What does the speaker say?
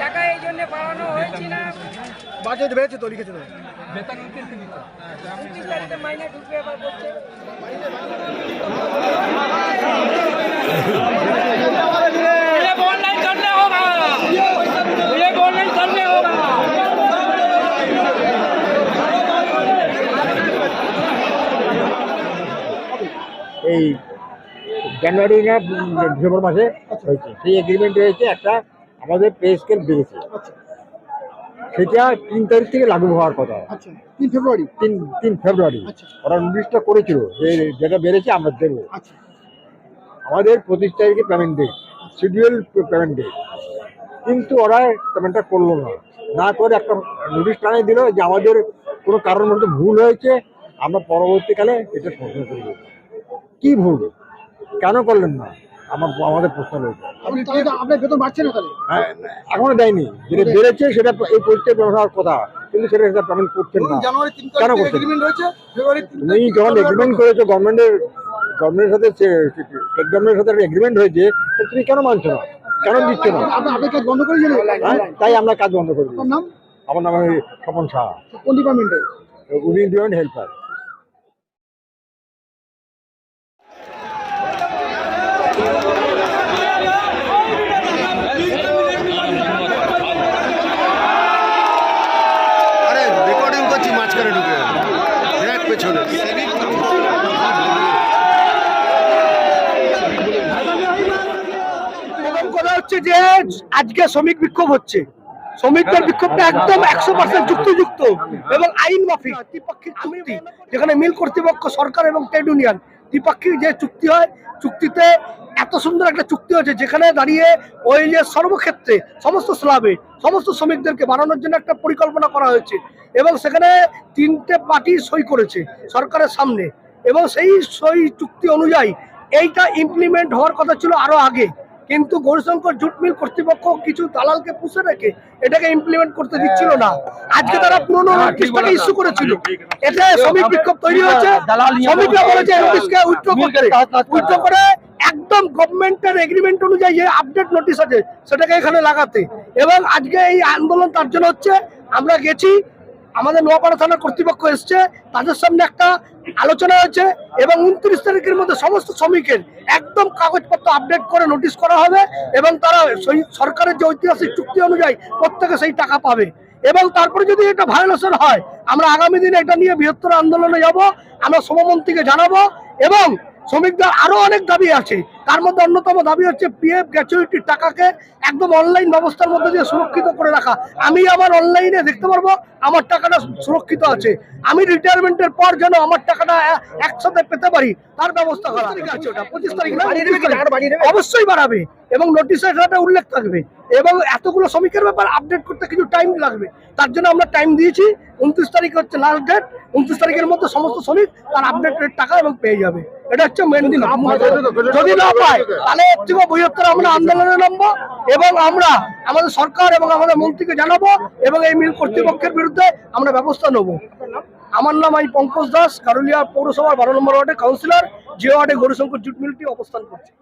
টাকা এই জন্য না। বাজেট বেড়েছে তো লিখেছে তো? এই জানুয়ারি না ডিসেম্বর মাসে হয়েছে। সেই এগ্রিমেন্ট হয়েছে একটা আমাদের পে স্কেল বেড়েছে। সেটা তিন তারিখ থেকে লাগু হওয়ার কথা। আচ্ছা তিন ফেব্রুয়ারি? তিন তিন ফেব্রুয়ারি। আচ্ছা। ওরা নোটিশটা করেছিল যে যেটা বেড়েছে আমরা দেবো। আচ্ছা। আমাদের পঁচিশ তারিখে payment date schedule payment date কিন্তু ওরা পেমেন্টটা করল না। না করে একটা নোটিশ টানিয়ে দিল যে আমাদের কোনো কারণ মতো ভুল হয়েছে আমরা পরবর্তীকালে এটা সংশোধন করব। কি ভুল? কেন করলেন না? আমার আমাদের প্রশ্ন রয়েছে। আপনার বেতন বাড়ছে না তাহলে? হ্যাঁ, এখনও দেয়নি। যেটা বেড়েছে সেটা এই পরিস্থিতি ব্যবহার কথা। কিন্তু সেটা সেটা পেমেন্ট করছেন না। কেন করছেন? যখন এগ্রিমেন্ট করেছ গভর্নমেন্টের গভর্নমেন্টের সাথে স্টেট গভর্নমেন্টের সাথে এগ্রিমেন্ট হয়েছে তুমি কেন মানছো না? কেন দিচ্ছ না? বন্ধ হ্যাঁ? তাই আমরা কাজ বন্ধ করে দিই নাম? আমার নাম স্বপন শাহ। কোন ডিপার্টমেন্টে উইং ডিওয়েন্ট হেল্পার যে আজকে শ্রমিক বিক্ষোভ হচ্ছে। শ্রমিকদের বিক্ষোভটা একদম একশো পার্সেন্ট যুক্তিযুক্ত এবং আইন মাফিক। দ্বিপাক্ষিক চুক্তি, যেখানে মিল কর্তৃপক্ষ, সরকার এবং ট্রেড ইউনিয়ন। দ্বিপাক্ষিক যে চুক্তি হয়, চুক্তিতে এত সুন্দর একটা চুক্তি হয়েছে, যেখানে দাঁড়িয়ে ওইলের সর্বক্ষেত্রে সমস্ত স্লাবে সমস্ত শ্রমিকদেরকে বাড়ানোর জন্য একটা পরিকল্পনা করা হয়েছে এবং সেখানে তিনটে পার্টি সই করেছে সরকারের সামনে এবং সেই সই চুক্তি অনুযায়ী এইটা ইমপ্লিমেন্ট হওয়ার কথা ছিল আরও আগে। কিন্তু গৌরশঙ্কর জুট মিল কর্তৃপক্ষ কিছু দালালকে পুষে রেখে এটাকে ইমপ্লিমেন্ট করতে দিচ্ছিল না। আজকে তারা পুরনো নোটিশটাকে ইস্যু করেছিল। এতে শ্রমিক বিক্ষোভ তৈরি হয়েছে। শ্রমিকরা বলেছে নোটিশকে উইথড্র করতে উইথড্র করে একদম গভর্নমেন্টের এগ্রিমেন্ট অনুযায়ী যে আপডেট নোটিশ আছে সেটাকে এখানে লাগাতে। এবং আজকে এই আন্দোলন তার জন্য হচ্ছে আমরা গেছি আমাদের নোয়াপাড়া থানার কর্তৃপক্ষ এসছে, তাদের সামনে একটা আলোচনা হয়েছে এবং উনত্রিশ তারিখের মধ্যে সমস্ত শ্রমিকের একদম কাগজপত্র আপডেট করে নোটিশ করা হবে এবং তারা সরকারের যে ঐতিহাসিক চুক্তি অনুযায়ী প্রত্যেকে সেই টাকা পাবে। এবং তারপরে যদি এটা ভায়োলেশন হয়, আমরা আগামী দিনে এটা নিয়ে বৃহত্তর আন্দোলনে যাব, আমরা শ্রমমন্ত্রীকে জানাব এবং শ্রমিকদের আরও অনেক দাবি আছে। তার মধ্যে অন্যতম দাবি হচ্ছে পিএফ গ্র্যাচুইটির টাকাকে একদম অনলাইন ব্যবস্থার মধ্যে দিয়ে সুরক্ষিত করে রাখা। আমি আমার অনলাইনে দেখতে পারব আমার টাকাটা সুরক্ষিত আছে। আমি রিটায়ারমেন্টের পর যেন আমার টাকাটা একসাথে পেতে পারি তার ব্যবস্থা করা। আছে ওটা পঁচিশ তারিখ। অবশ্যই বাড়াবে। এবং নোটিশে সেটা উল্লেখ থাকবে এবং এতগুলো শ্রমিকের ব্যাপার আপডেট করতে কিছু টাইম লাগবে। তার জন্য আমরা টাইম দিয়েছি উনত্রিশ তারিখ হচ্ছে লাস্ট ডেট উনত্রিশ তারিখের মধ্যে সমস্ত শ্রমিক তার আপডেটের টাকা এবং পেয়ে যাবে। এটা হচ্ছে মেন দিন। যদি না পায় তাহলে এর থেকে বৃহত্তর আমরা আন্দোলনে নামবো এবং আমরা আমাদের সরকার এবং আমাদের মন্ত্রীকে জানাব এবং এই মিল কর্তৃপক্ষের বিরুদ্ধে আমরা ব্যবস্থা নেব। আমার নাম আমি পঙ্কজ দাস কারুলিয়া পৌরসভার বারো নম্বর ওয়ার্ডে কাউন্সিলর যে ওয়ার্ডে গৌরশঙ্কর জুট মিলটি অবস্থান করছে।